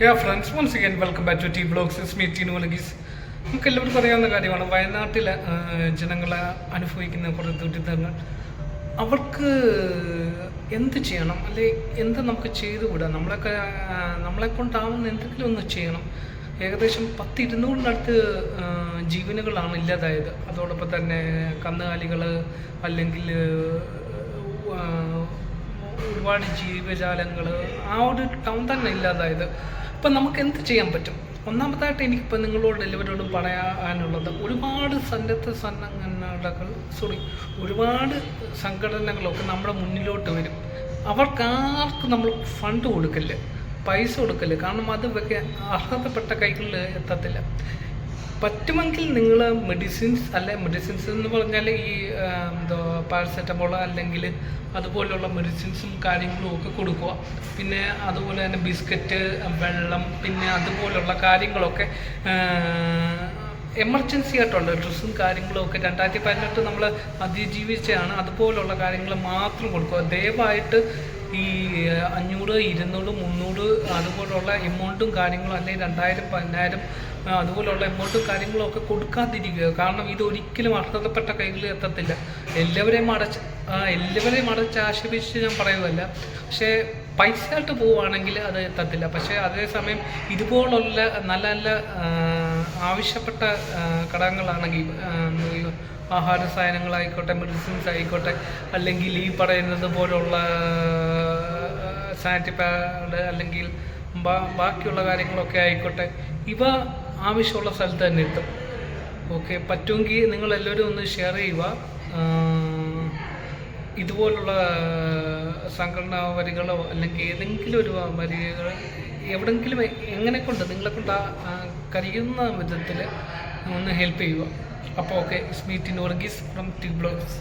Yeah friends once again welcome back to T blogs Smeet ന്യൂലഗീസ് നമുക്ക് എല്ലാവർക്കും അറിയാവുന്ന കാര്യമാണ് വയനാട്ടിലെ ആ, ജനങ്ങളെ അനുഭവിക്കുന്ന കുറേ ദുരിതങ്ങൾ. അവർക്ക് എന്ത് ചെയ്യണം? അല്ലെ എന്ത് നമുക്ക് ചെയ്തുകൂടാ? നമ്മളൊക്കെ നമ്മളെ കൊണ്ടാവുന്ന എന്തെങ്കിലും ഒന്ന് ചെയ്യണം. ഏകദേശം പത്ത് ഇരുന്നൂറിനടുത്ത് ജീവനുകളാണ് ഇല്ലാതായത്. അതോടൊപ്പം തന്നെ കന്നുകാലികൾ അല്ലെങ്കിൽ ഒരുപാട് ജീവജാലങ്ങൾ ആ ഒരു ടൗൺ തന്നെ ഇല്ലാതായത്. അപ്പം നമുക്ക് എന്ത് ചെയ്യാൻ പറ്റും? ഒന്നാമതായിട്ട് എനിക്കിപ്പോൾ നിങ്ങളോട് എല്ലാവരോടും പറയാനുള്ളത് ഒരുപാട് സന്നദ്ധ സംഘടനകൾ സോറി ഒരുപാട് സംഘടനകളൊക്കെ നമ്മുടെ മുന്നിലോട്ട് വരും. അവർക്കാർക്കും നമ്മൾ ഫണ്ട് കൊടുക്കൽ പൈസ കൊടുക്കൽ കാരണം അത് അർഹതപ്പെട്ട കൈകളിൽ എത്തത്തില്ല. പറ്റുമെങ്കിൽ നിങ്ങൾ മെഡിസിൻസ് അല്ലെ മെഡിസിൻസ് എന്ന് പറഞ്ഞാൽ ഈ എന്തോ പാരസെറ്റമോൾ അല്ലെങ്കിൽ അതുപോലെയുള്ള മെഡിസിൻസും കാര്യങ്ങളും ഒക്കെ കൊടുക്കുക. പിന്നെ അതുപോലെ തന്നെ ബിസ്ക്കറ്റ് വെള്ളം പിന്നെ അതുപോലെയുള്ള കാര്യങ്ങളൊക്കെ എമർജൻസി ആയിട്ടുള്ള ഡ്രസ്സും കാര്യങ്ങളും ഒക്കെ രണ്ടായിരത്തി പതിനെട്ട് നമ്മൾ അതിജീവിച്ചാണ് അതുപോലുള്ള കാര്യങ്ങൾ മാത്രം കൊടുക്കുക. ദയവായിട്ട് ഈ അഞ്ഞൂറ് ഇരുന്നൂറ് മുന്നൂറ് അതുപോലുള്ള എമൗണ്ടും കാര്യങ്ങളും അല്ലെങ്കിൽ രണ്ടായിരം പതിനായിരം അതുപോലുള്ള എമൗണ്ടും കാര്യങ്ങളും ഒക്കെ കൊടുക്കാതിരിക്കുക. കാരണം ഇത് ഒരിക്കലും അർഹതപ്പെട്ട കൈകളിൽ എത്തത്തില്ല. എല്ലാവരെയും അടച്ച് എല്ലാവരെയും അടച്ച് ആക്ഷേപിച്ച് ഞാൻ പറയുമല്ല പക്ഷേ പൈസ ആയിട്ട് പോവുകയാണെങ്കിൽ അത് എത്തത്തില്ല. പക്ഷേ അതേസമയം ഇതുപോലുള്ള നല്ല നല്ല ആവശ്യപ്പെട്ട ഘടകങ്ങളാണെങ്കിൽ ആഹാര സാധനങ്ങളായിക്കോട്ടെ മെഡിസിൻസ് ആയിക്കോട്ടെ അല്ലെങ്കിൽ ഈ പറയുന്നത് പോലുള്ള സാനിറ്ററി പാഡ് അല്ലെങ്കിൽ ബാക്കിയുള്ള കാര്യങ്ങളൊക്കെ ആയിക്കോട്ടെ ഇവ ആവശ്യമുള്ള സ്ഥലത്ത് തന്നെ എത്തും. ഓക്കെ പറ്റുമെങ്കിൽ നിങ്ങളെല്ലാവരും ഒന്ന് ഷെയർ ചെയ്യുക. ഇതുപോലുള്ള സംഘടനാ വരികളോ അല്ലെങ്കിൽ ഏതെങ്കിലും ഒരു വരികൾ എവിടെങ്കിലും എങ്ങനെ കൊണ്ട് നിങ്ങളെ കൊണ്ട് കഴിയുന്ന വിധത്തിൽ ഒന്ന് ഹെൽപ്പ് ചെയ്യുക. അപ്പോൾ okay സ്മീറ്റിൻ Varghese from T blogs